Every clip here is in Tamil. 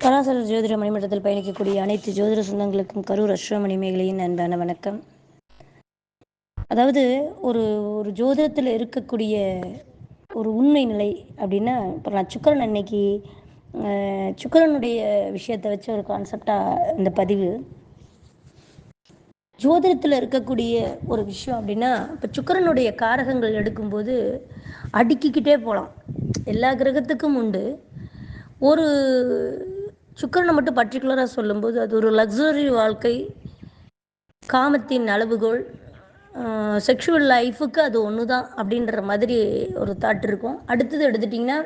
பராசர ஜோதிட மணிமன்றத்தில் பயணிக்கக்கூடிய அனைத்து ஜோதிட சொந்தங்களுக்கும் கரூர் அஸ்வமணி மேகலையின் அன்பான வணக்கம். அதாவது ஒரு ஒரு ஜோதிடத்தில் இருக்கக்கூடிய ஒரு உண்மை நிலை அப்படின்னா இப்போ நான் சுக்கரன் அன்னைக்கு அஹ், விஷயத்தை வச்சு ஒரு கான்செப்டாக இந்த பதிவு. ஜோதிடத்தில் இருக்கக்கூடிய ஒரு விஷயம் அப்படின்னா இப்போ சுக்கரனுடைய காரகங்கள் எடுக்கும்போது அடுக்கிக்கிட்டே போகலாம் எல்லா கிரகத்துக்கும் உண்டு. ஒரு சுக்கரனை மட்டும் பர்டிகுலராக சொல்லும்போது அது ஒரு லக்ஸுரி வாழ்க்கை காமத்தின் அளவுகோல் செக்ஷுவல் லைஃபுக்கு அது ஒன்று தான் அப்படின்ற மாதிரி ஒரு தாட் இருக்கும். அடுத்தது எடுத்துட்டிங்கன்னா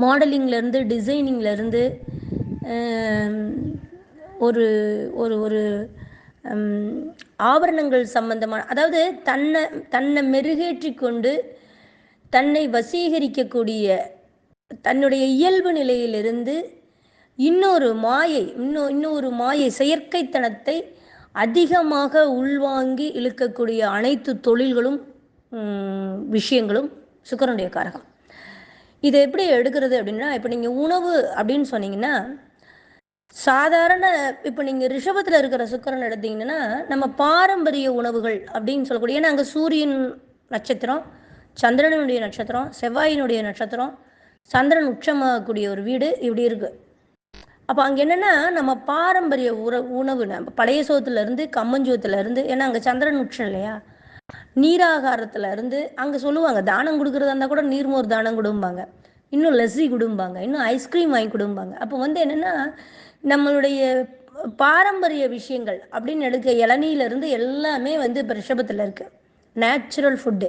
மாடலிங்லேருந்து டிசைனிங்லேருந்து ஒரு ஒரு ஒரு ஆபரணங்கள் சம்பந்தமான அதாவது தன்னை தன்னை மெருகேற்றி கொண்டு தன்னை வசீகரிக்கக்கூடிய தன்னுடைய இயல்பு நிலையிலிருந்து இன்னொரு மாயை இன்னும் இன்னொரு மாயை செயற்கைத்தனத்தை அதிகமாக உள்வாங்கி இழுக்கக்கூடிய அனைத்து தொழில்களும் விஷயங்களும் சுக்கரனுடைய காரகம். இதை எப்படி எடுக்கிறது அப்படின்னா இப்போ நீங்கள் உணவு அப்படின்னு சொன்னீங்கன்னா சாதாரண இப்போ நீங்கள் ரிஷபத்தில் இருக்கிற சுக்கரன் எடுத்தீங்கன்னா நம்ம பாரம்பரிய உணவுகள் அப்படின்னு சொல்லக்கூடிய ஏன்னா அங்கே சூரியன் நட்சத்திரம் சந்திரனுடைய நட்சத்திரம் செவ்வாயினுடைய நட்சத்திரம் சந்திரன் உச்சமாகக்கூடிய ஒரு வீடு இப்படி இருக்கு. அப்போ அங்கே என்னென்னா நம்ம பாரம்பரிய உற உணவு நம்ம பழைய சோத்துலேருந்து கம்மஞ்சோத்துலேருந்து ஏன்னா அங்கே சந்திரன் உச்சம் இல்லையா? நீராகாரத்தில் இருந்து அங்கே சொல்லுவாங்க தானம் கொடுக்குறதா இருந்தால் கூட நீர்மோர் தானம் கொடும்பாங்க. இன்னும் லஸ்ஸி கொடும்பாங்க இன்னும் ஐஸ்கிரீம் வாங்கி கொடும்பாங்க. அப்போ வந்து என்னென்னா நம்மளுடைய பாரம்பரிய விஷயங்கள் அப்படின்னு எடுக்க இளநியிலேருந்து எல்லாமே வந்து இப்போ ரிஷபத்தில் இருக்குது நேச்சுரல் ஃபுட்டு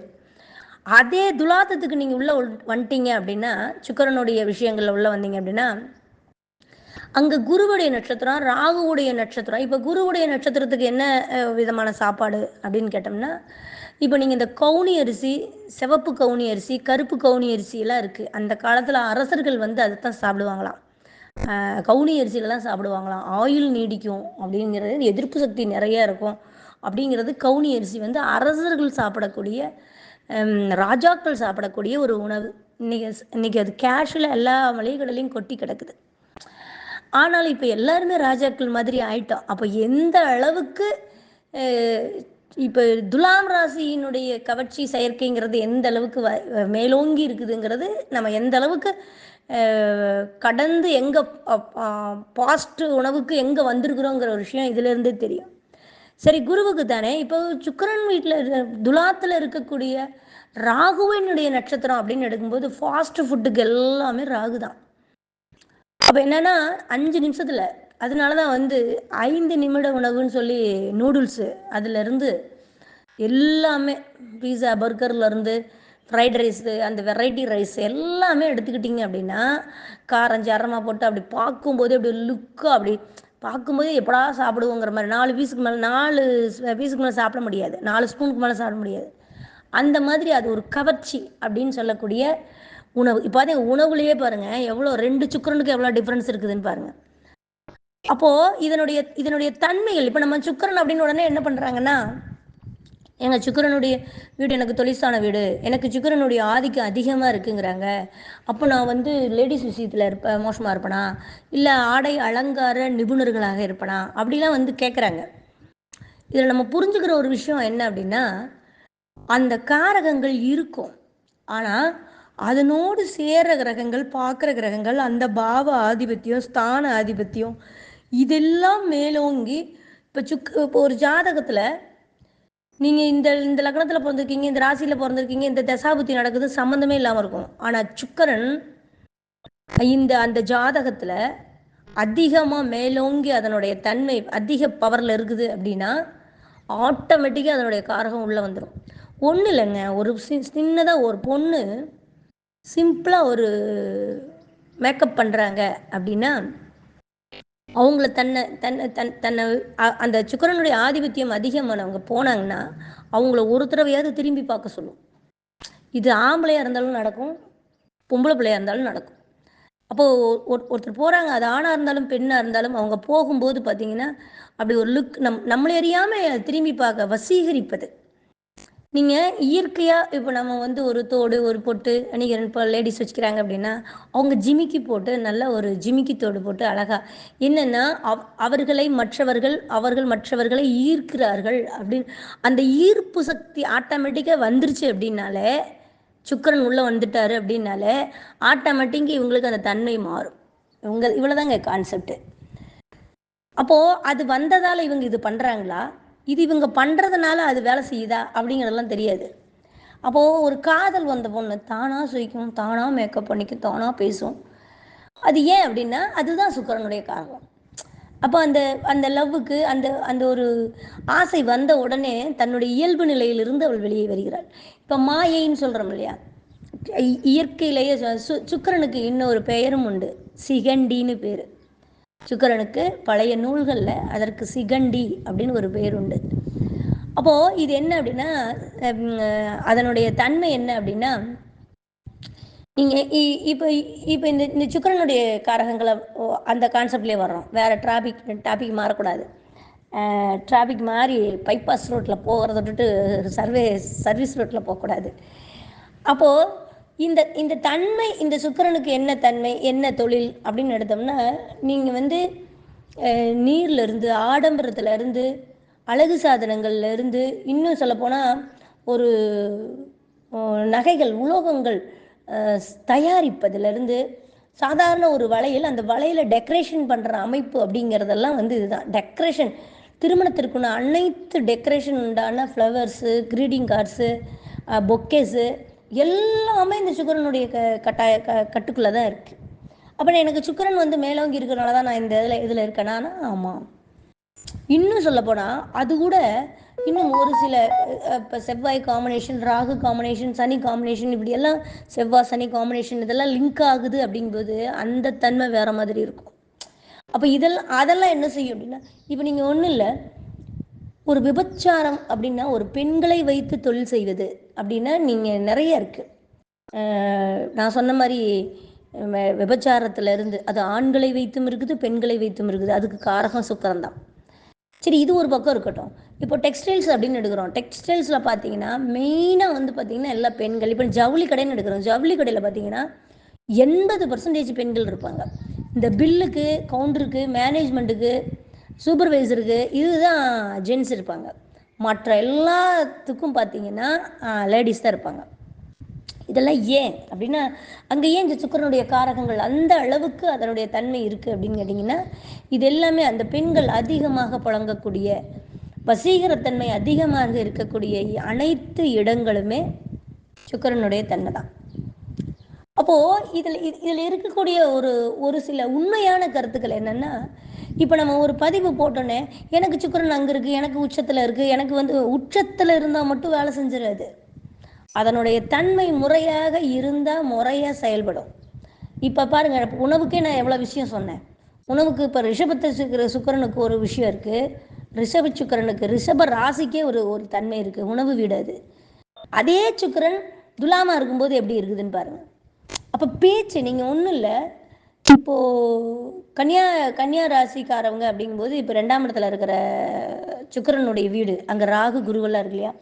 அதே துலாத்தத்துக்கு நீங்கள் உள்ளே வந்துட்டீங்க அப்படின்னா சுக்கரனுடைய விஷயங்களில் உள்ளே வந்தீங்க அப்படின்னா அங்கே குருவுடைய நட்சத்திரம் ராகுவுடைய நட்சத்திரம் இப்போ குருவுடைய நட்சத்திரத்துக்கு என்ன விதமான சாப்பாடு அப்படின்னு கேட்டோம்னா இப்போ நீங்கள் இந்த கவுனி அரிசி சிவப்பு கவுனி அரிசி கருப்பு கவுனி அரிசி எல்லாம் இருக்குது அந்த காலத்தில் அரசர்கள் வந்து அதை தான் சாப்பிடுவாங்களாம் கவுனி அரிசியிலலாம் சாப்பிடுவாங்களாம். ஆயுள் நீடிக்கும் அப்படிங்கிறது எதிர்ப்பு சக்தி நிறைய இருக்கும். அப்படிங்கிறது கவுனி அரிசி வந்து அரசர்கள் சாப்பிடக்கூடிய ராஜாக்கள் சாப்பிடக்கூடிய ஒரு உணவு. இன்னைக்கு இன்னைக்கு அது கேஷில் எல்லா மளிகைகளிலையும் கொட்டி கிடக்குது. ஆனால் இப்போ எல்லாருமே ராஜாக்கள் மாதிரி ஆயிட்டோம். அப்போ எந்த அளவுக்கு இப்போ துலாம் ராசியினுடைய கவர்ச்சி செயற்கைங்கிறது எந்த அளவுக்கு வ- மேலோங்கி இருக்குதுங்கிறது நம்ம எந்த அளவுக்கு கடந்து எங்கே பாஸ்ட் உணவுக்கு எங்கே வந்திருக்கிறோங்கிற ஒரு விஷயம் இதுலேருந்தே தெரியும். சரி குருவுக்கு தானே. இப்போ சுக்கரன் வீட்டில் துலாத்தில் இருக்கக்கூடிய ராகுவினுடைய நட்சத்திரம் அப்படின்னு எடுக்கும்போது ஃபாஸ்ட் ஃபுட்டுக்கு எல்லாமே ராகு தான். அப்போ என்னன்னா அஞ்சு நிமிஷத்தில் அதனால தான் வந்து ஐந்து நிமிட உணவுன்னு சொல்லி நூடுல்ஸு அதுலேருந்து எல்லாமே பீஸா பர்கர்லேருந்து ஃப்ரைட் ரைஸு அந்த வெரைட்டி ரைஸ் எல்லாமே எடுத்துக்கிட்டிங்க அப்படின்னா காரம் சரமாக போட்டு அப்படி பார்க்கும்போது அப்படி லுக்காக அப்படி பார்க்கும்போது எப்படா சாப்பிடுவோங்கிற மாதிரி நாலு பீஸுக்கு மேலே நாலு பீஸுக்கு மேலே சாப்பிட முடியாது. நாலு ஸ்பூனுக்கு மேலே சாப்பிட முடியாது. அந்த மாதிரி அது ஒரு கவர்ச்சி அப்படின்னு சொல்லக்கூடிய உணவு. இப்போ அதே உணவுலேயே பாருங்கள் எவ்வளோ ரெண்டு சுக்கரனுக்கு எவ்வளோ டிஃப்ரென்ஸ் இருக்குதுன்னு பாருங்கள் அப்போது இதனுடைய இதனுடைய தன்மைகள் இப்போ நம்ம சுக்கரன் அப்படின்னு உடனே என்ன பண்ணுறாங்கன்னா எங்கள் சுக்கரனுடைய வீடு எனக்கு தொழிற்சான வீடு. எனக்கு சுக்கரனுடைய ஆதிக்கம் அதிகமாக இருக்குங்கிறாங்க. அப்போ நான் வந்து லேடிஸ் விஷயத்தில் இருப்பேன் மோசமாக இருப்பேனா? இல்லை ஆடை அலங்கார நிபுணர்களாக இருப்பேனா? அப்படிலாம் வந்து கேட்குறாங்க இதில் நம்ம புரிஞ்சுக்கிற ஒரு விஷயம் என்ன அப்படின்னா அந்த காரகங்கள் இருக்கும். ஆனால் அதனோடு சேர்ற கிரகங்கள் பார்க்குற கிரகங்கள் அந்த பாவ ஆதிபத்தியம் ஸ்தான ஆதிபத்தியம் இதெல்லாம் மேலோங்கி இப்போ சுக்கு இப்போ ஒரு ஜாதகத்தில் நீங்கள் இந்த இந்த லக்னத்துல பிறந்திருக்கீங்க இந்த ராசியில் பிறந்திருக்கீங்க இந்த தசாபுத்தி நடக்குது சம்மந்தமே இல்லாமல் இருக்கும். ஆனால் சுக்கரன் இந்த அந்த ஜாதகத்தில் அதிகமாக மேலோங்கி அதனுடைய தன்மை அதிக பவரில் இருக்குது அப்படின்னா ஆட்டோமேட்டிக்காக அதனுடைய காரகம் உள்ளே வந்துடும் ஒன்றும் இல்லைங்க ஒரு சின்னதாக ஒரு பொண்ணு சிம்பிளாக ஒரு மேக்கப் பண்ணுறாங்க அப்படின்னா அவங்கள தன்னை தன்னை தன் தன்னை அந்த சுக்கரனுடைய ஆதிபத்தியம் அதிகமானவங்க போனாங்கன்னா அவங்கள ஒரு தடவையாவது திரும்பி பார்க்க சொல்லும். இது ஆம்பளையாக இருந்தாலும் நடக்கும் பொம்பளை பிள்ளையாக இருந்தாலும் நடக்கும். அப்போது ஒருத்தர் போகிறாங்க அது ஆணாக இருந்தாலும் பெண்ணாக இருந்தாலும் அவங்க போகும்போது பார்த்தீங்கன்னா அப்படி ஒரு லுக் நம் நம்மளை அறியாமல் திரும்பி பார்க்க வசீகரிப்பது. நீங்கள் இயற்கையாக இப்போ நம்ம வந்து ஒரு தோடு ஒரு பொட்டு அணிகரன் இப்போ லேடிஸ் வச்சுக்கிறாங்க அப்படின்னா அவங்க ஜிமிக்கி போட்டு நல்ல ஒரு ஜிமிக்கி தோடு போட்டு அழகாக என்னென்னா அவ் அவர்களை மற்றவர்கள் அவர்கள் மற்றவர்களை ஈர்க்கிறார்கள் அப்படின்னு அந்த ஈர்ப்பு சக்தி ஆட்டோமேட்டிக்காக வந்துருச்சு அப்படின்னாலே சுக்கரன் உள்ளே வந்துட்டாரு அப்படின்னாலே ஆட்டோமேட்டிக்காக இவங்களுக்கு அந்த தன்மை மாறும். இவங்க இவ்வளோதாங்க கான்செப்ட்டு அப்போது அது வந்ததால் இவங்க இது பண்ணுறாங்களா இது இவங்க பண்ணுறதுனால அது வேலை செய்யுதா அப்படிங்கிறதெல்லாம் தெரியாது. அப்போது ஒரு காதல் வந்த பொண்ணு தானாக சுயிக்கும் தானாக மேக்கப் பண்ணிக்கும் தானாக பேசும். அது ஏன் அப்படின்னா அதுதான் சுக்கரனுடைய காரணம். அப்போ அந்த அந்த லவ்வுக்கு அந்த அந்த ஒரு ஆசை வந்த உடனே தன்னுடைய இயல்பு நிலையிலிருந்து அவள் வெளியே வருகிறாள். இப்போ மாயைன்னு சொல்கிறோம் இல்லையா? இயற்கையிலேயே சு சுக்கரனுக்கு இன்னொரு பெயரும் உண்டு. சிகண்டின்னு பேர். சுக்கரனுக்கு பழைய நூல்களில் அதற்கு சிகண்டி அப்படின்னு ஒரு பேர் உண்டு. அப்போது இது என்ன அப்படின்னா அதனுடைய தன்மை என்ன அப்படின்னா நீங்கள் இப்போ இப்போ இந்த இந்த சுக்கரனுடைய காரகங்களை அந்த கான்செப்ட்லேயே வர்றோம். வேறு டிராபிக் டாபிக் மாறக்கூடாது. டிராபிக் மாறி பைபாஸ் ரோட்டில் போகிறத விட்டுட்டு சர்வே சர்வீஸ் ரோட்டில் போகக்கூடாது. அப்போது இந்த இந்த தன்மை இந்த சுக்கரனுக்கு என்ன தன்மை என்ன தொழில் அப்படின்னு எடுத்தோம்னா நீங்கள் வந்து நீர்லேருந்து ஆடம்பரத்துலேருந்து அழகு சாதனங்கள்லேருந்து இன்னும் சொல்லப்போனால் ஒரு நகைகள் உலோகங்கள் தயாரிப்பதுலேருந்து சாதாரண ஒரு வளையல் அந்த வளையல டெக்கரேஷன் பண்ணுற அமைப்பு அப்படிங்கிறதெல்லாம் வந்து இதுதான். டெக்கரேஷன் திருமணத்திற்குன்னு அனைத்து டெக்கரேஷன் உண்டான ஃப்ளவர்ஸு க்ரீடிங் கார்ட்ஸு பொக்கேஸு எல்லாமே இந்த சுக்கரனுடைய க கட்டாய க கட்டுக்குள்ளே தான் இருக்குது அப்போ எனக்கு சுக்கரன் வந்து மேலோங்கி இருக்கிறனால தான் நான் இந்த இதில் இதில் இருக்கேனா. ஆமாம் இன்னும் சொல்லப்போனால் அது கூட இன்னும் ஒரு சில இப்போ செவ்வாய் combination Rahu combination Shani combination இப்படி எல்லாம் செவ்வாய் சனி காம்பினேஷன் இதெல்லாம் லிங்க் ஆகுது அப்படிங்கும்போது அந்த தன்மை வேறு மாதிரி இருக்கும். அப்போ இதெல்லாம் அதெல்லாம் என்ன செய்யும் அப்படின்னா இப்போ நீங்கள் ஒன்றும் இல்லை ஒரு விபச்சாரம் அப்படின்னா ஒரு பெண்களை வைத்து தொழில் செய்வது. அப்படின்னா நீங்கள் நிறைய இருக்குது நான் சொன்ன மாதிரி விபச்சாரத்திலிருந்து அது ஆண்களை வைத்தும் இருக்குது பெண்களை வைத்தும் இருக்குது. அதுக்கு காரகம் சுக்கரம் தான் சரி இது ஒரு பக்கம் இருக்கட்டும். இப்போ டெக்ஸ்டைல்ஸ் அப்படின்னு எடுக்கிறோம். டெக்ஸ்டைல்ஸில் பார்த்தீங்கன்னா மெயினாக வந்து பார்த்தீங்கன்னா எல்லா பெண்கள் இப்போ ஜவுளி கடைன்னு எடுக்கிறோம். ஜவுளி கடையில் பார்த்தீங்கன்னா எண்பது பர்சன்டேஜ் பெண்கள் இருப்பாங்க. இந்த பில்லுக்கு கவுண்டருக்கு மேனேஜ்மெண்ட்டுக்கு சூப்பர்வைசருக்கு இதுதான் ஜென்ஸ் இருப்பாங்க. மற்ற எல்லாத்துக்கும் பார்த்தீங்கன்னா லேடிஸ் தான் இருப்பாங்க. இதெல்லாம் ஏன்? அப்படின்னா அங்கே ஏன் இந்த சுக்கரனுடைய காரகங்கள் அந்த அளவுக்கு அதனுடைய தன்மை இருக்குது அப்படின்னு கேட்டிங்கன்னா இது எல்லாமே அந்த பெண்கள் அதிகமாக புழங்கக்கூடிய வசீகரத்தன்மை அதிகமாக இருக்கக்கூடிய அனைத்து இடங்களுமே சுக்கரனுடைய தன்மை தான். அப்போது இதில் இதில் இருக்கக்கூடிய ஒரு ஒரு சில உண்மையான கருத்துக்கள் என்னென்னா இப்போ நம்ம ஒரு பதிவு போட்டோன்னே எனக்கு சுக்கரன் அங்கே இருக்குது எனக்கு உச்சத்தில் இருக்குது எனக்கு வந்து உச்சத்தில் இருந்தால் மட்டும் வேலை செஞ்சிடாது. அதனுடைய தன்மை முறையாக இருந்தால் முறையாக செயல்படும். இப்போ பாருங்கள் உணவுக்கே நான் எவ்வளோ விஷயம் சொன்னேன். உணவுக்கு இப்போ ரிஷபத்தை சுக்கிற சுக்கரனுக்கு ஒரு விஷயம் இருக்குது ரிஷப சுக்கரனுக்கு ரிஷப ராசிக்கே ஒரு ஒரு தன்மை இருக்குது உணவு வீடு அது. அதே சுக்கரன் துலாமா இருக்கும்போது எப்படி இருக்குதுன்னு பாருங்கள் அப்போ பேச்சு நீங்கள் ஒன்றும் இல்லை இப்போது கன்னியா கன்னியா ராசிக்காரவங்க அப்படிங்கும்போது இப்போ ரெண்டாம் இடத்துல இருக்கிற சுக்கரனுடைய வீடு அங்கே ராகு குருவெல்லாம் இருக்கு இல்லையா?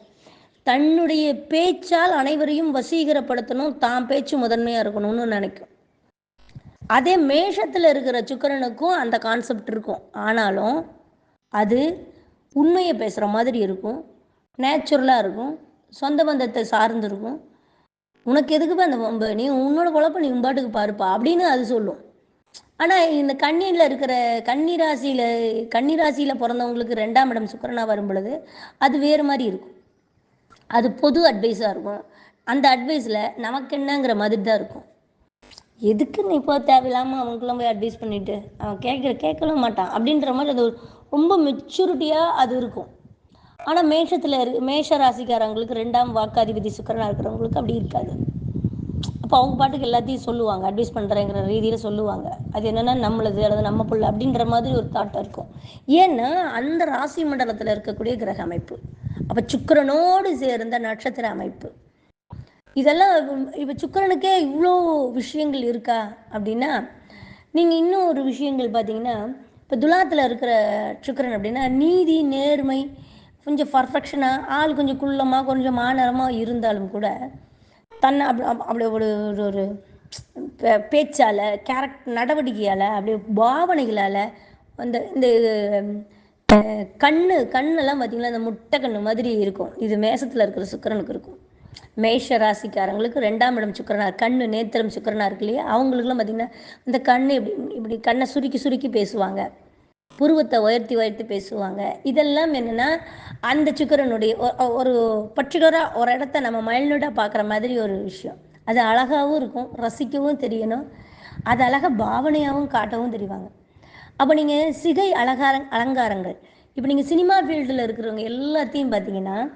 தன்னுடைய பேச்சால் அனைவரையும் வசீகரப்படுத்தணும் தான் பேச்சு முதன்மையாக இருக்கணும்னு நினைக்கும். அதே மேஷத்தில் இருக்கிற சுக்கரனுக்கும் அந்த கான்செப்ட் இருக்கும். ஆனாலும் அது உண்மையை பேசுகிற மாதிரி இருக்கும் நேச்சுரலாக இருக்கும் சொந்த பந்தத்தை சார்ந்து இருக்கும். உனக்கு எதுக்குப்பா அந்த நீ உன்னோட குழப்ப நீ உம்பாட்டுக்கு பாருப்பா அப்படின்னு அது சொல்லும். ஆனால் இந்த கண்ணியில் இருக்கிற கன்னிராசியில் கன்னிராசியில் பிறந்தவங்களுக்கு ரெண்டாம் இடம் சுக்கரனா வரும் பொழுது அது வேறு மாதிரி இருக்கும். அது பொது அட்வைஸாக இருக்கும். அந்த அட்வைஸில் நமக்கு என்னங்கிற மாதிரி தான் இருக்கும். எதுக்கு நீ இப்போ தேவையில்லாமல் அவங்களுக்குலாம் போய் அட்வைஸ் பண்ணிவிட்டு அவன் கேட்குற கேட்கவும் மாட்டான். அப்படின்ற மாதிரி அது ரொம்ப மெச்சூரிட்டியாக அது இருக்கும். ஆனால் மேஷத்தில் இரு மேஷ ராசிக்காரங்களுக்கு ரெண்டாம் வாக்காதிபதி சுக்கரனாக இருக்கிறவங்களுக்கு அப்படி இருக்காது. அப்போ அவங்க பாட்டுக்கு எல்லாத்தையும் சொல்லுவாங்க அட்வைஸ் பண்ணுறேங்கிற ரீதியில் சொல்லுவாங்க. அது என்னென்னா நம்மளது அல்லது நம்ம பிள்ளை அப்படின்ற மாதிரி ஒரு தாட் இருக்கும். ஏன்னா அந்த ராசி மண்டலத்தில் இருக்கக்கூடிய கிரக அமைப்பு. அப்போ சுக்கரனோடு சேர்ந்த நட்சத்திர அமைப்பு. இதெல்லாம் இப்போ சுக்கரனுக்கே இவ்வளோ விஷயங்கள் இருக்கா அப்படின்னா நீங்கள் இன்னும் ஒரு விஷயங்கள் பார்த்தீங்கன்னா இப்போ துலாத்தில் இருக்கிற சுக்கரன் அப்படின்னா நீதி நேர்மை கொஞ்சம் பர்ஃபெக்ஷனாக ஆள் கொஞ்சம் குள்ளமாக கொஞ்சம் மாநரமாக இருந்தாலும் கூட தன்னை அப்படி அப்- அப்படி ஒரு ஒரு ஒரு பேச்சால் கேரக்ட் நடவடிக்கையால் அப்படி பாவனைகளால் அந்த இந்த கண்ணு கண்ணெல்லாம் பார்த்தீங்களா இந்த முட்டை கண்ணு மாதிரி இருக்கும். இது மேசத்தில் இருக்கிற சுக்கரனுக்கு இருக்கும். மேஷ ராசிக்காரங்களுக்கு ரெண்டாம் இடம் சுக்கரனார் கண்ணு நேத்திரம் சுக்கிரனா இருக்கு இல்லையா? அவங்களுக்குலாம் பார்த்தீங்கன்னா இந்த கண்ணு இப்படி இப்படி கண்ணை சுருக்கி சுருக்கி பேசுவாங்க. புருவத்தை உயர்த்தி உயர்த்தி பேசுவாங்க. இதெல்லாம் என்னென்னா அந்த சுக்கரனுடைய ஒ- ஒரு பர்டிகுலராக ஒரு இடத்த நம்ம மைல்னூட்டாக பார்க்குற மாதிரி ஒரு விஷயம். அது அழகாகவும் இருக்கும் ரசிக்கவும் தெரியணும். அது அழகாக பாவனையாகவும் காட்டவும் தெரிவாங்க. அப்போ நீங்கள் சிகை அலங்கார அலங்காரங்கள். இப்போ நீங்கள் சினிமா ஃபீல்டில் இருக்கிறவங்க எல்லாத்தையும் பார்த்தீங்கன்னா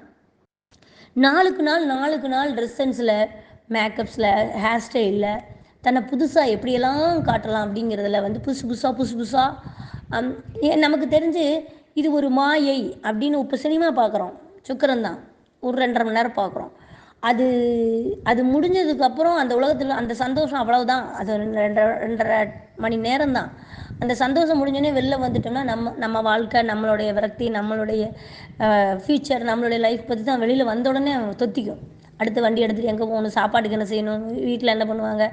நாளுக்கு நாள் நாளுக்கு நாள் ட்ரெஸ் சென்ஸில் மேக்கப்ஸில் ஹேர் ஸ்டைலில் தன்னை புதுசாக எப்படியெல்லாம் காட்டலாம் அப்படிங்கிறதுல வந்து புதுசு புதுசாக புதுசு புதுசாக நமக்கு தெரிஞ்சு இது ஒரு மாயை அப்படின்னு இப்போ சினிமா பார்க்குறோம் சுக்கரன் தான். ஒரு ரெண்டரை மணி நேரம் பார்க்குறோம் அது அது முடிஞ்சதுக்கப்புறம் அந்த உலகத்தில் அந்த சந்தோஷம் அவ்வளவுதான். அது ரெண்டரை ரெண்டரை மணி நேரம் தான். அந்த சந்தோஷம் முடிஞ்சோடனே வெளில வந்துட்டோம்னா நம்ம நம்ம வாழ்க்கை நம்மளுடைய விரக்தி நம்மளுடைய ஃப்யூச்சர் நம்மளுடைய லைஃப் பற்றி தான் வெளியில் வந்த உடனே தொத்திக்கும். அடுத்து வண்டி எடுத்துகிட்டு எங்கே போகணும் சாப்பாட்டுக்கு என்ன செய்யணும் வீட்டில் என்ன பண்ணுவாங்க?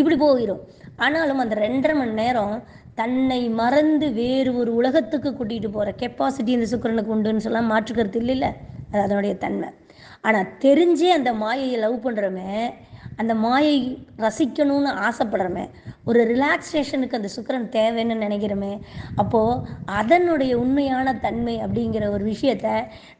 இப்படி போயிடும் ஆனாலும் அந்த ரெண்டரை மணி நேரம் தன்னை மறந்து வேறு ஒரு உலகத்துக்கு கூட்டிகிட்டு போகிற கெப்பாசிட்டி இந்த சுக்கிரனுக்கு உண்டுன்னு சொல்ல மாற்றுக்கறது இல்லை அது அதனுடைய தன்மை. ஆனால் தெரிஞ்சே அந்த மாயையை லவ் பண்ணுறோமே அந்த மாயை ரசிக்கணும்னு ஆசைப்படுறமே ஒரு ரிலாக்ஸேஷனுக்கு அந்த சுக்கிரன் தேவைன்னு நினைக்கிறோமே அப்போது அதனுடைய உண்மையான தன்மை அப்படிங்கிற ஒரு விஷயத்த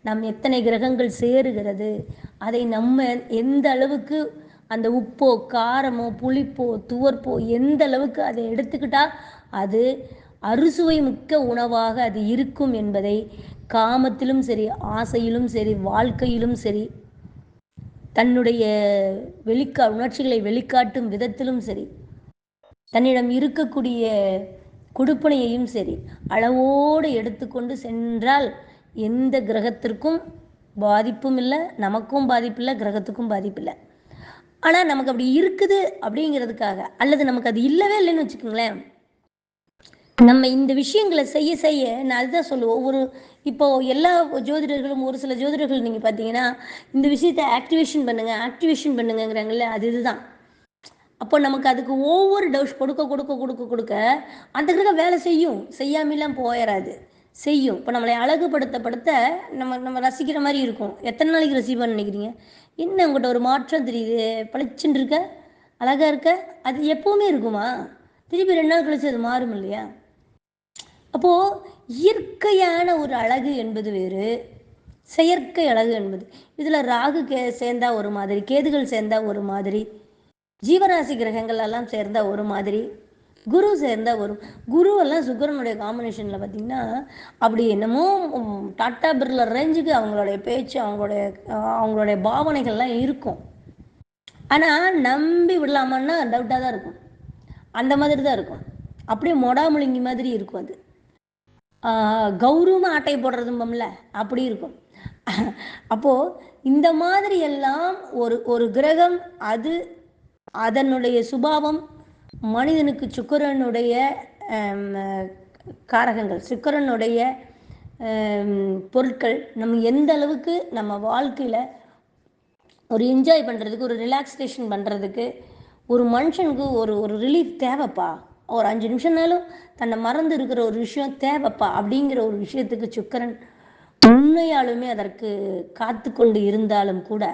நம் எத்தனை கிரகங்கள் சேருகிறது அதை நம்ம எந்த அளவுக்கு அந்த உப்போ காரமோ புளிப்போ துவர்ப்போ எந்த அளவுக்கு அதை எடுத்துக்கிட்டால் அது அறுசுவை மிக்க உணவாக அது இருக்கும் என்பதை காமத்திலும் சரி ஆசையிலும் சரி வாழ்க்கையிலும் சரி தன்னுடைய வெளிக்கா உணர்ச்சிகளை வெளிக்காட்டும் விதத்திலும் சரி தன்னிடம் இருக்கக்கூடிய கொடுப்பனையையும் சரி அளவோடு எடுத்துக்கொண்டு சென்றால் எந்த கிரகத்திற்கும் பாதிப்பும் இல்லை நமக்கும் பாதிப்பு இல்லை கிரகத்துக்கும் பாதிப்பு இல்லை. ஆனால் நமக்கு அப்படி இருக்குது அப்படிங்கிறதுக்காக அல்லது நமக்கு அது இல்லவே இல்லைன்னு வச்சுக்கோங்களேன் நம்ம இந்த விஷயங்களை செய்ய செய்ய நான் அதுதான் சொல்லுவேன். ஒவ்வொரு இப்போ எல்லா ஜோதிடர்களும் ஒரு சில ஜோதிடர்கள் நீங்கள் பார்த்தீங்கன்னா இந்த விஷயத்தை ஆக்டிவேஷன் பண்ணுங்க ஆக்டிவேஷன் பண்ணுங்கிறாங்கல்ல அது இதுதான். அப்போ நமக்கு அதுக்கு ஒவ்வொரு டவுஸ் கொடுக்க கொடுக்க கொடுக்க கொடுக்க அந்த கிரக வேலை செய்யும். செய்யாமலாம் போயிடாது செய்யும். இப்போ நம்மளை அழகுபடுத்தப்படுத்த நம்ம நம்ம ரசிக்கிற மாதிரி இருக்கும். எத்தனை நாளைக்கு ரசிப்பான்னு நினைக்கிறீங்க? என்ன உங்கள்கிட்ட ஒரு மாற்றம் தெரியுது? பளிச்சுன்னு இருக்க? அழகா இருக்க? அது எப்பவுமே இருக்குமா? திருப்பி ரெண்டு நாள் கழிச்சு அது மாறும் இல்லையா? அப்போது இயற்கையான ஒரு அழகு என்பது வேறு செயற்கை அழகு என்பது. இதில் ராகு கே சேர்ந்தா ஒரு மாதிரி கேதுகள் சேர்ந்தா ஒரு மாதிரி ஜீவராசி கிரகங்கள் எல்லாம் சேர்ந்தா ஒரு மாதிரி குரு சேர்ந்தா வரும் குருவெல்லாம் சுக்கரனுடைய காம்பினேஷனில் பார்த்தீங்கன்னா அப்படி என்னமோ டாட்டா பிர்ல ரேஞ்சுக்கு அவங்களுடைய பேச்சு அவங்களுடைய அவங்களுடைய பாவனைகள்லாம் இருக்கும். ஆனால் நம்பி விடலாமான்னா டவுட்டாக தான் இருக்கும். அந்த மாதிரி தான் இருக்கும். அப்படியே மொடாமுழுங்கி மாதிரி இருக்கும் அது. கௌரவமாக ஆட்டை போடுறதும்பம்ல அப்படி இருக்கும். அப்போது இந்த மாதிரி எல்லாம் ஒரு ஒரு கிரகம் அது அதனுடைய சுபாவம் மனிதனுக்கு சுக்கிரனுடைய காரகங்கள் சுக்கிரனுடைய பொருட்கள் நம்ம எந்த அளவுக்கு நம்ம வாழ்க்கையில் ஒரு என்ஜாய் பண்ணுறதுக்கு ஒரு ரிலாக்ஸேஷன் பண்ணுறதுக்கு ஒரு மனுஷனுக்கு ஒரு ஒரு ரிலீஃப் தேவைப்பா? ஒரு அஞ்சு நிமிஷம்னாலும் தன்னை மறந்து இருக்கிற ஒரு விஷயம் தேவைப்பா அப்படிங்கிற ஒரு விஷயத்துக்கு சுக்கரன் உண்மையாலுமே அதற்கு காத்து கொண்டு இருந்தாலும் கூட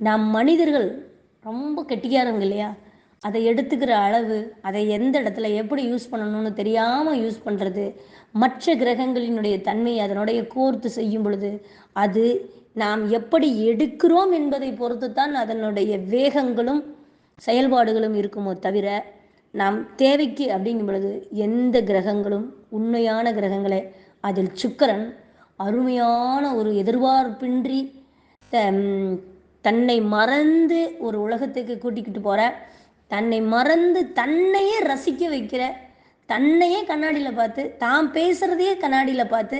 நாம் மனிதர்கள் ரொம்ப கெட்டிக்காரங்க இல்லையா? அதை எடுத்துக்கிற அளவு அதை எந்த இடத்துல எப்படி யூஸ் பண்ணணும்னு தெரியாமல் யூஸ் பண்ணுறது மற்ற கிரகங்களினுடைய தன்மையை அதனுடைய கோர்த்து செய்யும் பொழுது அது நாம் எப்படி எடுக்கிறோம் என்பதை பொறுத்து தான் அதனுடைய வேகங்களும் செயல்பாடுகளும் இருக்குமோ தவிர நாம் தேவைக்கு அப்படிங்கும் பொழுது எந்த கிரகங்களும் உண்மையான கிரகங்களே. அதில் சுக்கிரன் அருமையான ஒரு எதிர்பார்ப்பின்றி தன்னை மறந்து ஒரு உலகத்துக்கு கூட்டிக்கிட்டு போகிற தன்னை மறந்து தன்னையே ரசிக்க வைக்கிற தன்னையே கண்ணாடியில் பார்த்து தான் பேசுகிறதையே கண்ணாடியில் பார்த்து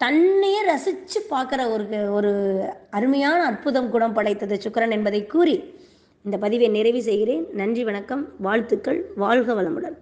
தன்னையே ரசித்து பார்க்குற ஒரு ஒரு அருமையான அற்புதம் குணம் படைத்தது சுக்கரன் என்பதை கூறி இந்த பதிவை நிறைவு செய்கிறேன். நன்றி வணக்கம் வாழ்த்துக்கள் வாழ்க வளமுடன்.